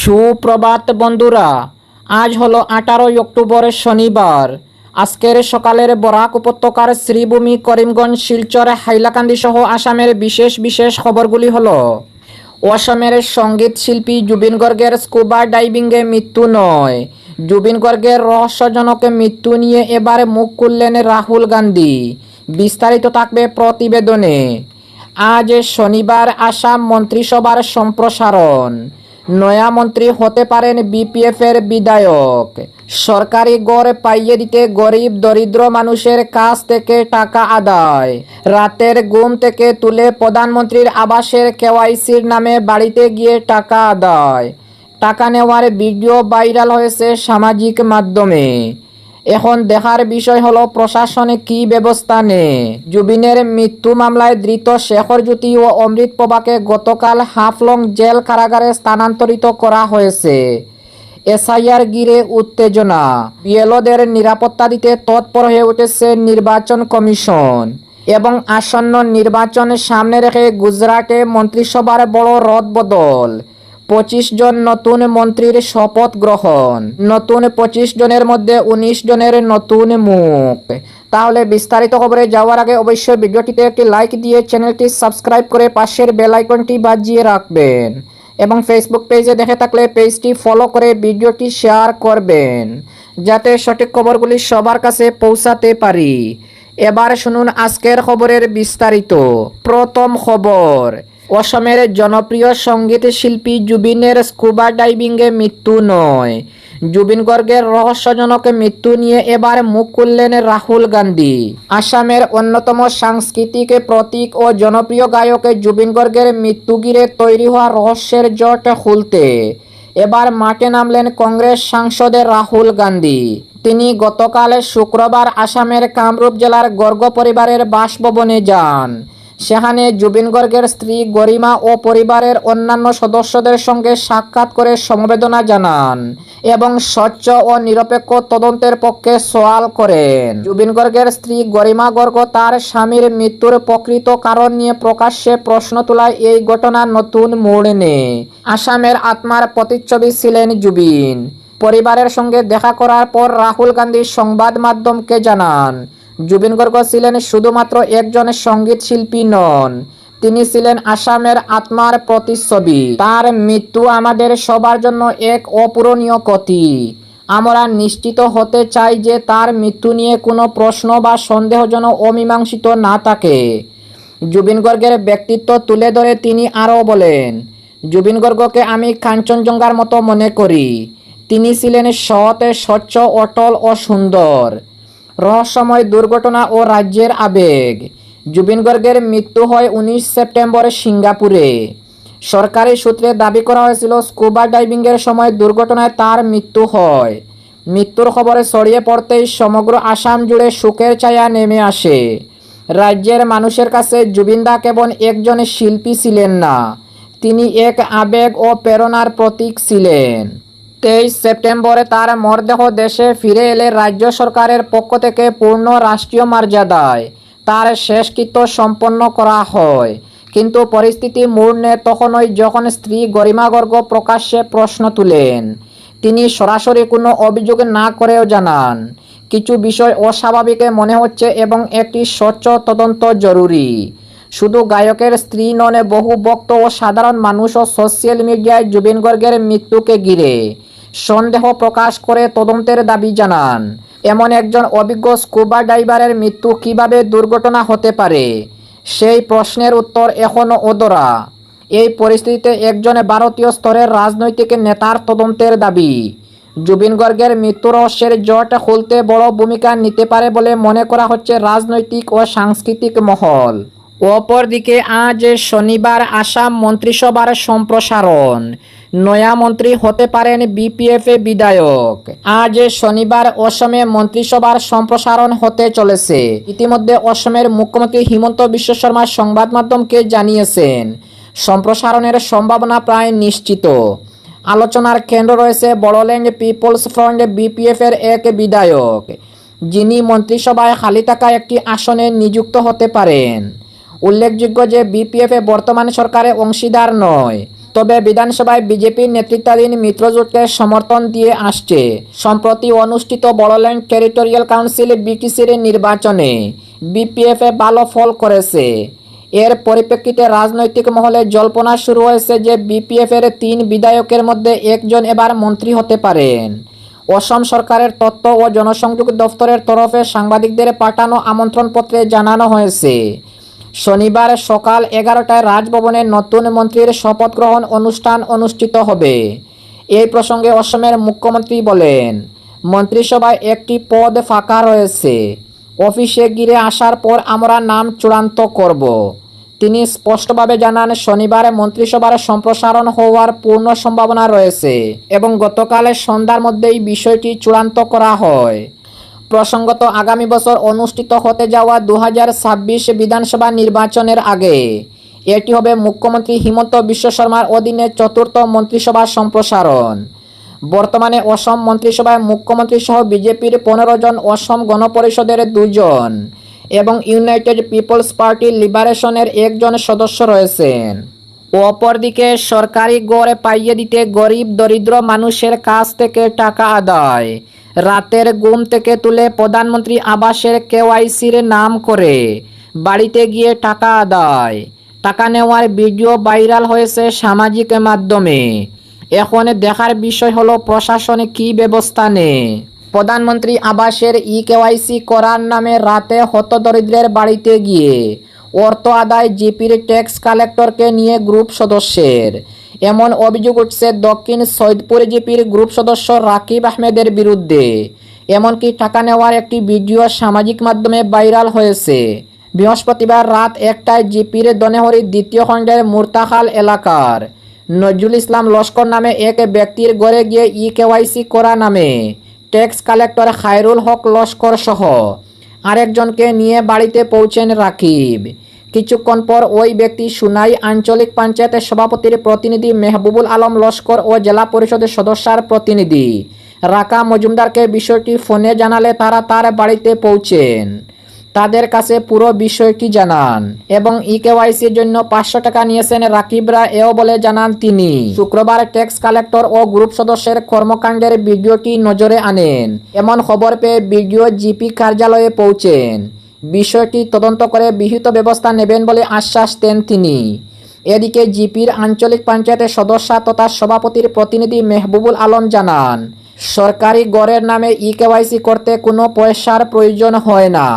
সুপ্রভাত বন্ধুরা, আজ হলো আঠারোই অক্টোবর শনিবার। আজকের সকালের বরাক উপত্যকার শ্রীভূমি করিমগঞ্জ, শিলচর, হাইলাকান্দি সহ আসামের বিশেষ বিশেষ খবরগুলি হলো অসমের সংগীত শিল্পী জুবিন গর্গের স্কুবা ডাইভিংয়ে মৃত্যু নয়। জুবিন গর্গের রহস্যজনক মৃত্যু নিয়ে এবার মুখ খুললেন রাহুল গান্ধী। বিস্তারিত থাকবে প্রতিবেদনে। আজ শনিবার আসাম মন্ত্রিসভার সম্প্রসারণ। নয়া মন্ত্রী হতে পারেন বিপিএফের বিধায়ক। সরকারি গড় পাইয়ে দিতে গরিব দরিদ্র মানুষের কাছ থেকে টাকা আদায়। রাতের ঘুম থেকে তুলে প্রধানমন্ত্রীর আবাসের কেওয়াইসির নামে বাড়িতে গিয়ে টাকা আদায়। টাকা নেওয়ার ভিডিও ভাইরাল হয়েছে সামাজিক মাধ্যমে। এখন দেখার বিষয় হলো প্রশাসনে কি ব্যবস্থা নেয় জুবিনের মৃত্যু মামলায় ধৃত শেখর জ্যোতি ও অমৃত প্রভাকে গতকাল হাফলং জেল কারাগারে স্থানান্তরিত করা হয়েছে। এসআইআর গিরে উত্তেজনা। বিএলওদের নিরাপত্তা দিতে তৎপর হয়ে উঠেছে নির্বাচন কমিশন এবং আসন্ন নির্বাচন সামনে রেখে গুজরাটে মন্ত্রিসভার বড় রদবদল। পঁচিশ জন নতুন মন্ত্রীর শপথ গ্রহণ। নতুন পঁচিশ জনের মধ্যে উনিশ জনের নতুন মুখ। তাহলে বিস্তারিত খবরে যাওয়ার আগে অবশ্যই ভিডিওটিতে একটি লাইক দিয়ে চ্যানেলটি সাবস্ক্রাইব করে পাশের বেলাইকনটি বাজিয়ে রাখবেন এবং ফেসবুক পেজে দেখে থাকলে পেজটি ফলো করে ভিডিওটি শেয়ার করবেন, যাতে সঠিক খবরগুলি সবার কাছে পৌঁছাতে পারি। এবার শুনুন আজকের খবরের বিস্তারিত। প্রথম খবর অসমের জনপ্রিয় সংগীত শিল্পী জুবিনের স্কুবা ডাইভিংয়ে মৃত্যু নয়। জুবিন গর্গের রহস্যজনক মৃত্যু নিয়ে এবার মুখ খুললেন রাহুল গান্ধী। আসামের অন্যতম সাংস্কৃতিক প্রতীক ও জনপ্রিয় গায়ক জুবিন গর্গের মৃত্যু ঘিরে তৈরি হওয়া রহস্যের জট খুলতে এবার মাঠে নামলেন কংগ্রেস সাংসদ রাহুল গান্ধী। তিনি গতকাল শুক্রবার আসামের কামরূপ জেলার গর্গ পরিবারের বাসভবনে যান। সেখানে জুবিন গর্গের স্ত্রী গরিমা ও পরিবারের অন্যান্য সদস্যদের সঙ্গে সাক্ষাৎ করে সমবেদনা জানান এবং স্বচ্ছ ও নিরপেক্ষ তদন্তের পক্ষে সওয়াল করেন। জুবিন গর্গের স্ত্রী গরিমা গর্গ তার স্বামীর মৃত্যুর প্রকৃত কারণ নিয়ে প্রকাশ্যে প্রশ্ন তোলায় এই ঘটনা নতুন মোড় নেয় আসামের আত্মার প্রতিচ্ছবি ছিলেন জুবিন। পরিবারের সঙ্গে দেখা করার পর রাহুল গান্ধী সংবাদ মাধ্যমকে জানান জুবিন গর্গ ছিলেন শুধুমাত্র একজন সংগীত শিল্পী নন, তিনি ছিলেন আসামের আত্মার প্রতিচ্ছবি। তার মৃত্যু আমাদের সবার জন্য এক অপূরণীয় ক্ষতি। আমরা নিশ্চিত হতে চাই যে তার মৃত্যু নিয়ে কোনো প্রশ্ন বা সন্দেহ যেন অমীমাংসিত না থাকে। জুবিন গর্গের ব্যক্তিত্ব তুলে ধরে তিনি আরও বলেন জুবিন গর্গকে আমি কাঞ্চনজঙ্ঘার মতো মনে করি। তিনি ছিলেন সৎ, স্বচ্ছ, অটল ও সুন্দর। রহস্যময় দুর্ঘটনা ও রাজ্যের আবেগ। জুবিন গর্গের মৃত্যু হয় উনিশ সেপ্টেম্বর সিঙ্গাপুরে। সরকারি সূত্রে দাবি করা হয়েছিল, স্কুবা ডাইভিংয়ের সময় দুর্ঘটনায় তার মৃত্যু হয়। মৃত্যুর খবরে ছড়িয়ে পড়তেই সমগ্র আসাম জুড়ে শোকের ছায়া নেমে আসে। রাজ্যের মানুষের কাছে জুবিনদা কেবল একজন শিল্পী ছিলেন না, তিনি এক আবেগ ও প্রেরণার প্রতীক ছিলেন। তেইশ সেপ্টেম্বরে তার মরদেহ দেশে ফিরে এলে রাজ্য সরকারের পক্ষ থেকে পূর্ণ রাষ্ট্রীয় মর্যাদায় তার শেষকৃত্য সম্পন্ন করা হয়। কিন্তু পরিস্থিতি নেয় তখনই যখন স্ত্রী গরিমা গর্গ প্রকাশ্যে প্রশ্ন তুলেন, তিনি সরাসরি কোনো অভিযোগ না করেও জানান। কিছু বিষয় অস্বাভাবিক মনে হচ্ছে এবং একটি স্বচ্ছ তদন্ত জরুরি। শুধু গায়কের স্ত্রী ননে, বহু ভক্ত ও সাধারণ মানুষও সোশ্যাল মিডিয়ায় জুবিন গর্গের মৃত্যুকে ঘিরে সন্দেহ প্রকাশ করে তদন্তের দাবি জানান। এমন একজন অভিজ্ঞ স্কুবা ডাইভারের মৃত্যু কীভাবে দুর্ঘটনা হতে পারে? সেই প্রশ্নের উত্তর এখনও অদরা এই পরিস্থিতিতে একজন ভারতীয় স্তরের রাজনৈতিক নেতার তদন্তের দাবি। জুবিন গর্গের মৃত্যু রহস্যের জট খুলতে বড় ভূমিকা নিতে পারে বলে মনে করা হচ্ছে রাজনৈতিক ও সাংস্কৃতিক মহল। অপরদিকে আজ শনিবার আসাম মন্ত্রিসভার সম্প্রসারণ। নয়া মন্ত্রী হতে পারেন বিপিএফ বিধায়ক। আজ শনিবার অসমে মন্ত্রিসভার সম্প্রসারণ হতে চলেছে। ইতিমধ্যে অসমের মুখ্যমন্ত্রী হিমন্ত বিশ্ব শর্মা সংবাদ মাধ্যমকে জানিয়েছেন, সম্প্রসারণের সম্ভাবনা প্রায় নিশ্চিত। আলোচনার কেন্দ্র রয়েছে বড়োল্যান্ড পিপলস ফ্রন্ট বিপিএফ এর এক বিধায়ক, যিনি মন্ত্রিসভায় খালি থাকা একটি আসনে নিযুক্ত হতে পারেন। উল্লেখযোগ্য যে বিপিএফ বর্তমান সরকারে অংশীদার নয় তবে বিধানসভায় বিজেপির নেতৃত্বাধীন মিত্রজোটকে সমর্থন দিয়ে আসছে। সম্প্রতি অনুষ্ঠিত বড়োল্যান্ড টেরিটোরিয়াল কাউন্সিল বিটিসির নির্বাচনে বিপিএফে ভালো ফল করেছে। এর পরিপ্রেক্ষিতে রাজনৈতিক মহলে জল্পনা শুরু হয়েছে যে বিপিএফ এর তিন বিধায়কের মধ্যে একজন এবার মন্ত্রী হতে পারেন। অসম সরকারের তথ্য ও জনসংযোগ দফতরের তরফে সাংবাদিকদের পাঠানো আমন্ত্রণপত্রে জানানো হয়েছে। শনিবার সকাল এগারোটায় রাজভবনে নতুন মন্ত্রীর শপথ গ্রহণ অনুষ্ঠান অনুষ্ঠিত হবে। এই প্রসঙ্গে অসমের মুখ্যমন্ত্রী বলেন, মন্ত্রিসভায় একটি পদ ফাঁকা রয়েছে। অফিসে গিরে আসার পর আমরা নাম চূড়ান্ত করব। তিনি স্পষ্টভাবে জানান, শনিবার মন্ত্রিসভার সম্প্রসারণ হওয়ার পূর্ণ সম্ভাবনা রয়েছে এবং গতকালের সন্ধ্যার মধ্যেই বিষয়টি চূড়ান্ত করা হয়। প্রসঙ্গত, আগামী বছর অনুষ্ঠিত হতে যাওয়া দু বিধানসভা নির্বাচনের আগে, এটি হবে মুখ্যমন্ত্রী হিমন্ত বিশ্ব শর্মার অধীনে চতুর্থ মন্ত্রিসভা সম্প্রসারণ। বর্তমানে অসম মন্ত্রিসভায় মুখ্যমন্ত্রী সহ বিজেপির পনেরো জন অসম গণপরিষদের দুজন এবং ইউনাইটেড পিপলস পার্টি লিবারেশনের একজন সদস্য রয়েছেন। অপরদিকে সরকারি গড়ে পাইয়ে দিতে গরিব দরিদ্র মানুষের কাছ থেকে টাকা আদায়। রাতের ঘুম থেকে তুলে প্রধানমন্ত্রী আবাসের কেওয়াইসির নাম করে বাড়িতে গিয়ে টাকা আদায়। টাকা নেওয়ার ভিডিও ভাইরাল হয়েছে সামাজিক মাধ্যমে। এখন দেখার বিষয় হলো প্রশাসনে কি ব্যবস্থা নেয়? প্রধানমন্ত্রী আবাসের ই কেওয়াইসি করার নামে রাতে হতদরিদ্রের বাড়িতে গিয়ে অর্থ আদায় জিপির ট্যাক্স কালেক্টরকে নিয়ে গ্রুপ সদস্যের। এমন অভিযোগ উঠছে দক্ষিণ সৈদপুর জিপির গ্রুপ সদস্য রাকিব আহমেদের বিরুদ্ধে। এমনকি টাকা নেওয়ার একটি ভিডিও সামাজিক মাধ্যমে ভাইরাল হয়েছে। বৃহস্পতিবার রাত একটায় জিপির দনেহরি দ্বিতীয় খণ্ডের মুরতাখাল এলাকার নজরুল ইসলাম লস্কর নামে এক ব্যক্তির ঘরে গিয়ে ই কেওয়াইসি করা নামে ট্যাক্স কালেক্টর খায়রুল হক লস্কর সহ আরেকজনকে নিয়ে বাড়িতে পৌঁছেন রাকিব। কিছুক্ষণ পর ওই ব্যক্তি সুনাই আঞ্চলিক পঞ্চায়েতের সভাপতির প্রতিনিধি মেহবুবুল আলম লস্কর ও জেলা পরিষদের সদস্যার প্রতিনিধি। রাকা মজুমদারকে বিষয়টি ফোনে জানালে তারা তার বাড়িতে পৌঁছেন। তাদের কাছে পুরো বিষয়টি জানান এবং ই কেওয়াইসির জন্য পাঁচশো টাকা নিয়েছেন রাকিবরা এও বলে জানান তিনি। শুক্রবার ট্যাক্স কালেক্টর ও গ্রুপ সদস্যের কর্মকাণ্ডের ভিডিওটি নজরে আনেন। এমন খবর পেয়ে ভিডিও জিপি কার্যালয়ে পৌঁছেন। বিষয়টি তদন্ত করে বিহিত ব্যবস্থা নেবেন বলে আশ্বাস দেন তিনি। এদিকে জিপির আঞ্চলিক পঞ্চায়েতের সদস্য তথা সভাপতির প্রতিনিধি মেহবুবুল আলম জানান, সরকারি গড়ের নামে ই কেওয়াইসি করতে কোনো পয়সার প্রয়োজন হয় না।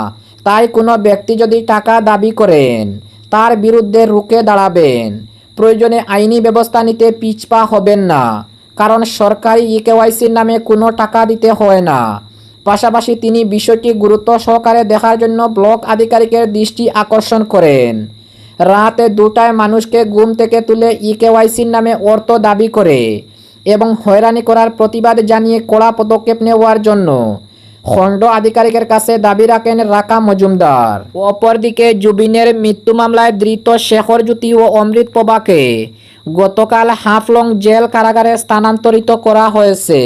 তাই কোনো ব্যক্তি যদি টাকা দাবি করেন, তার বিরুদ্ধে রুখে দাঁড়াবেন। প্রয়োজনে আইনি ব্যবস্থা নিতে পিছপা হবেন না, কারণ সরকারি ই কেওয়াইসির নামে কোনো টাকা দিতে হয় না। পাশাপাশি তিনি বিষয়টি গুরুত্ব সহকারে দেখার জন্য ব্লক আধিকারিকের দৃষ্টি আকর্ষণ করেন। রাতে দুটায় মানুষকে ঘুম থেকে তুলে ই কেওয়াইসির নামে অর্থ দাবি করে এবং হয়রানি করার প্রতিবাদ জানিয়ে কড়া পদক্ষেপ নেওয়ার জন্য খণ্ড আধিকারিকের কাছে দাবি রাখেন রাকা মজুমদার। অপরদিকে জুবিনের মৃত্যু মামলায় ধৃত শেখর জ্যোতি ও অমৃত প্রভাকে গতকাল হাফলং জেল কারাগারে স্থানান্তরিত করা হয়েছে।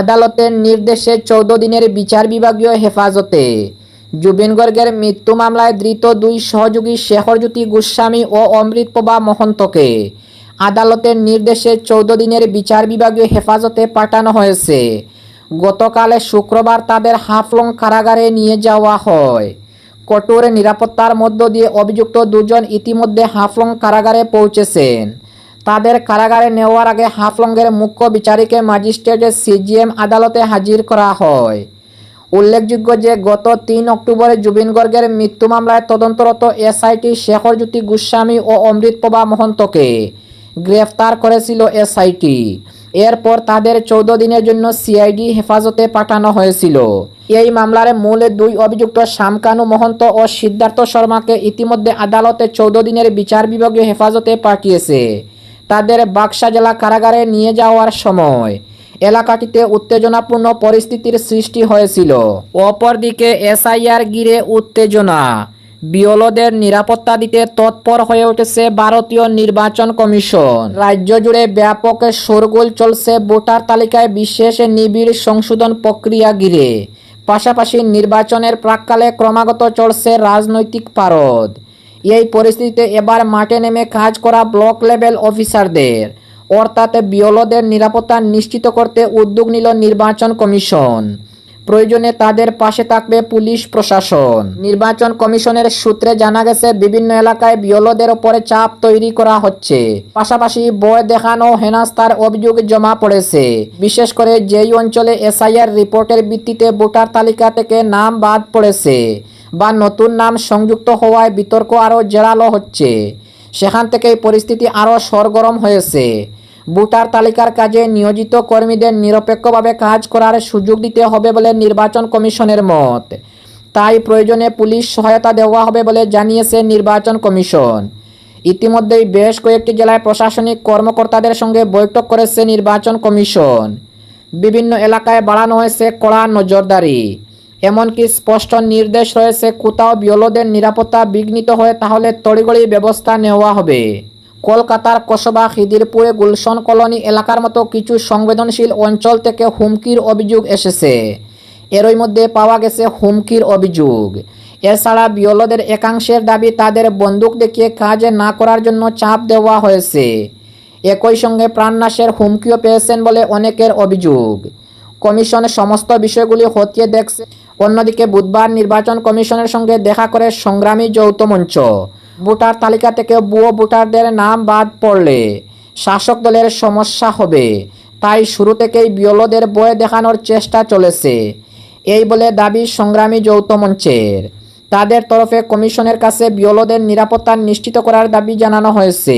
আদালতের নির্দেশে চৌদ্দ দিনের বিচার বিভাগীয় হেফাজতে জুবিন গর্গের মৃত্যু মামলায় ধৃত দুই সহযোগী শেখর জ্যোতি গোস্বামী ও অমৃত প্রভা মহন্তকে আদালতের নির্দেশে চৌদ্দ দিনের বিচার বিভাগীয় হেফাজতে পাঠানো হয়েছে। গতকালে শুক্রবার তাদের হাফলং কারাগারে নিয়ে যাওয়া হয়। কঠোর নিরাপত্তার মধ্য দিয়ে অভিযুক্ত দুজন ইতিমধ্যে হাফলং কারাগারে পৌঁছেছেন। তাদের কারাগারে নেওয়ার আগে হাফলংয়ের মুখ্য বিচারিকে ম্যাজিস্ট্রেটের সিজিএম আদালতে হাজির করা হয়। উল্লেখযোগ্য যে, গত তিন অক্টোবরে জুবিন গর্গের মৃত্যু মামলায় তদন্তরত এসআইটি শেখরজ্যোতি গোস্বামী ও অমৃত প্রভা মহন্তকে গ্রেফতার করেছিল এসআইটি। এরপর তাদের চৌদ্দ দিনের জন্য সিআইডি হেফাজতে পাঠানো হয়েছিল। এই মামলার মূল দুই অভিযুক্ত শামকানু মহন্ত ও সিদ্ধার্থ শর্মাকে ইতিমধ্যে আদালতে চৌদ্দ দিনের বিচার বিভাগীয় হেফাজতে পাঠিয়েছে। তাদের বাক্সা জেলা কারাগারে নিয়ে যাওয়ার সময় এলাকাটিতে উত্তেজনাপূর্ণ পরিস্থিতির সৃষ্টি হয়েছিল। অপরদিকে এসআইআর গিরে উত্তেজনা। বিওলদের নিরাপত্তা দিতে তৎপর হয়ে উঠেছে ভারতীয় নির্বাচন কমিশন। রাজ্য জুড়ে ব্যাপক শোরগোল চলছে ভোটার তালিকায় বিশেষ নিবিড় সংশোধন প্রক্রিয়া ঘিরে। পাশাপাশি নির্বাচনের প্রাককালে ক্রমাগত চলছে রাজনৈতিক পারদ। এই পরিস্থিতিতে এবার মাঠে নেমে কাজ করা ব্লক লেভেল অফিসারদের, অর্থাৎ বিয়লদের নিরাপত্তা নিশ্চিত করতে উদ্যোগ নিল নির্বাচন কমিশন। প্রয়োজনে তাদের পাশে থাকবে পুলিশ প্রশাসন। নির্বাচন কমিশনের সূত্রে জানা গেছে, বিভিন্ন এলাকায় বিয়লদের ওপরে চাপ তৈরি করা হচ্ছে। পাশাপাশি বয় দেখানো হেনাস্তার অভিযোগ জমা পড়েছে। বিশেষ করে যেই অঞ্চলে এসআইআর রিপোর্টের ভিত্তিতে ভোটার তালিকা থেকে নাম বাদ পড়েছে বা নতুন নাম সংযুক্ত হওয়ায় বিতর্ক আরও জেরালো হচ্ছে। সেখান থেকেই পরিস্থিতি আরও সরগরম হয়েছে। ভোটার তালিকার কাজে নিয়োজিত কর্মীদের নিরপেক্ষভাবে কাজ করার সুযোগ দিতে হবে বলে নির্বাচন কমিশনের মত। তাই প্রয়োজনে পুলিশ সহায়তা দেওয়া হবে বলে জানিয়েছে নির্বাচন কমিশন। ইতিমধ্যেই বেশ কয়েকটি জেলায় প্রশাসনিক কর্মকর্তাদের সঙ্গে বৈঠক করেছে নির্বাচন কমিশন। বিভিন্ন এলাকায় বাড়ানো হয়েছে কড়া নজরদারি। এমনকি স্পষ্ট নির্দেশ রয়েছে কোথাও বিয়লদের নিরাপত্তা বিঘ্নিত হয় তাহলে তড়িগড়ি ব্যবস্থা নেওয়া হবে। কলকাতার কসবা, খিদিরপুরে, গুলশন কলোনি এলাকার মতো কিছু সংবেদনশীল অঞ্চল থেকে হুমকির অভিযোগ এসেছে। এরই মধ্যে পাওয়া গেছে হুমকির অভিযোগ। এছাড়া বিয়লদের একাংশের দাবি তাদের বন্দুক দেখিয়ে কাজ না করার জন্য চাপ দেওয়া হয়েছে। একই সঙ্গে প্রাণনাশের হুমকিও পেয়েছেন বলে অনেকের অভিযোগ। কমিশন সমস্ত বিষয়গুলি খতিয়ে দেখছে। অন্যদিকে বুধবার নির্বাচন কমিশনের সঙ্গে দেখা করে সংগ্রামী যৌথ মঞ্চ ভোটার তালিকা থেকে ভুয়ো ভোটারদের নাম বাদ পড়লে শাসক দলের সমস্যা হবে। তাই শুরু থেকেই বিয়লদের বয়ে দেখানোর চেষ্টা চলেছে। এই বলে দাবি সংগ্রামী যৌথ মঞ্চের। তাদের তরফে কমিশনের কাছে বিয়লদের নিরাপত্তা নিশ্চিত করার দাবি জানানো হয়েছে।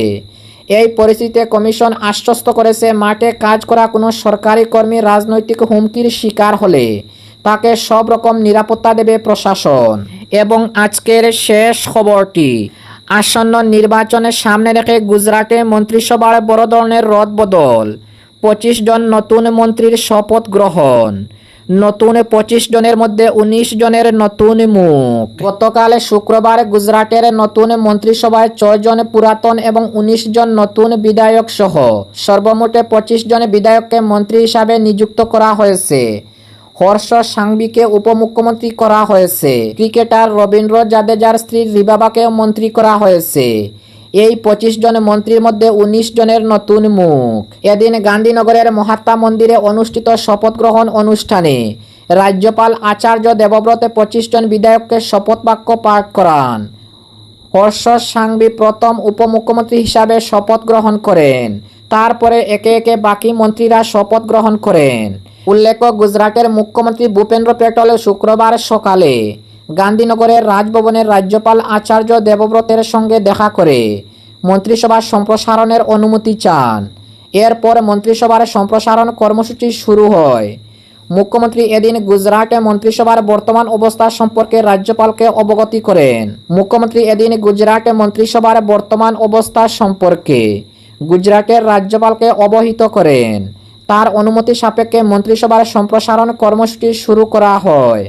এই পরিস্থিতিতে কমিশন আশ্বস্ত করেছে মাঠে কাজ করা কোনো সরকারি কর্মী রাজনৈতিক হুমকির শিকার হলে তাকে সব রকম নিরাপত্তা দেবে প্রশাসন। এবং আজকের শেষ খবরটি, আসন্ন নির্বাচনের সামনে রেখে গুজরাটে মন্ত্রিসভার বড় ধরনের রদবদল পঁচিশ জন নতুন মন্ত্রীর শপথ গ্রহণ। নতুন পঁচিশ জনের মধ্যে উনিশ জনের নতুন মুখ। গতকাল শুক্রবার গুজরাটের নতুন মন্ত্রিসভায় ছয়জন পুরাতন এবং উনিশ জন নতুন বিধায়ক সহ সর্বমোটে পঁচিশ জন বিধায়ককে মন্ত্রী হিসাবে নিযুক্ত করা হয়েছে। হর্ষ সাংবিকে উপমুখ্যমন্ত্রী করা হয়েছে। ক্রিকেটার রবীন্দ্র জাদেজার স্ত্রী রিবাবাকেও মন্ত্রী করা হয়েছে। এই পঁচিশ জন মন্ত্রীর মধ্যে উনিশ জনের নতুন মুখ। এদিন গান্ধীনগরের মহাত্মা মন্দিরে অনুষ্ঠিত শপথ গ্রহণ অনুষ্ঠানে রাজ্যপাল আচার্য দেবব্রতে পঁচিশ জন বিধায়ককে শপথ বাক্য পাঠ করান। হর্ষ সাংবি প্রথম উপমুখ্যমন্ত্রী হিসাবে শপথ গ্রহণ করেন। তারপরে একে একে বাকি মন্ত্রীরা শপথ গ্রহণ করেন। উল্লেখ্য, গুজরাটের মুখ্যমন্ত্রী ভূপেন্দ্র পেটল শুক্রবার সকালে গান্ধীনগরের রাজভবনের রাজ্যপাল আচার্য দেবব্রতের সঙ্গে দেখা করে মন্ত্রিসভার সম্প্রসারণের অনুমতি চান। এরপর মন্ত্রিসভার সম্প্রসারণ কর্মসূচি শুরু হয়। মুখ্যমন্ত্রী এদিন গুজরাটে মন্ত্রিসভার বর্তমান অবস্থা সম্পর্কে রাজ্যপালকে অবগতি করেন। মুখ্যমন্ত্রী এদিন গুজরাটে মন্ত্রিসভার বর্তমান অবস্থা সম্পর্কে গুজরাটের রাজ্যপালকে অবহিত করেন। তার অনুমতি সাপেক্ষে মন্ত্রিসভার সম্প্রসারণ কর্মসূচি শুরু করা হয়।